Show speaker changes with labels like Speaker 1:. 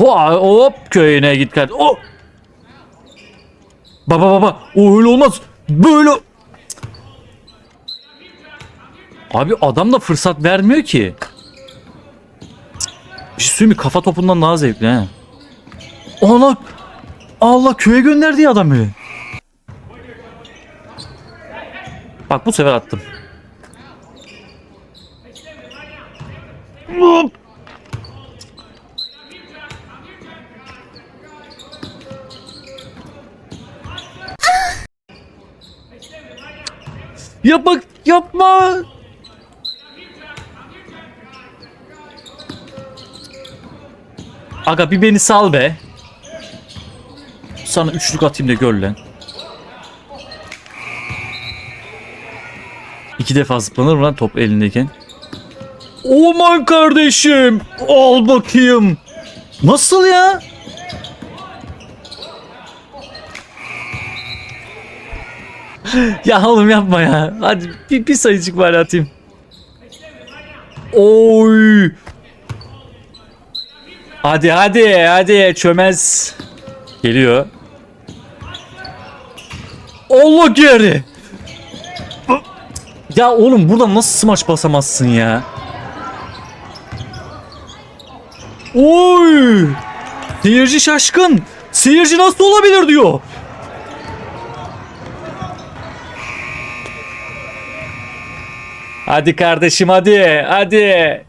Speaker 1: Hop köyüne git kardeşim. Oh! Baba baba o öyle olmaz. Böyle. Abi adam da fırsat vermiyor ki. Bir şey mi? Kafa topundan daha zevkli he. Allah Allah köye gönderdi ya adamı. Bak bu sefer attım. Hop. Yapma yapma. Aga bir beni sal be. Sana üçlük atayım da gör lan. İki defa zıplanır mı lan top elindeyken? Aman kardeşim. Al bakayım. Nasıl ya? ya oğlum yapma ya. Hadi bir, bir sayıcık var atayım. Oy. Hadi hadi hadi çömez. Geliyor. Allah geri. Ya oğlum buradan nasıl smaç basamazsın ya? Oy! Seyirci şaşkın. Seyirci nasıl olabilir diyor. Hadi kardeşim hadi. Hadi.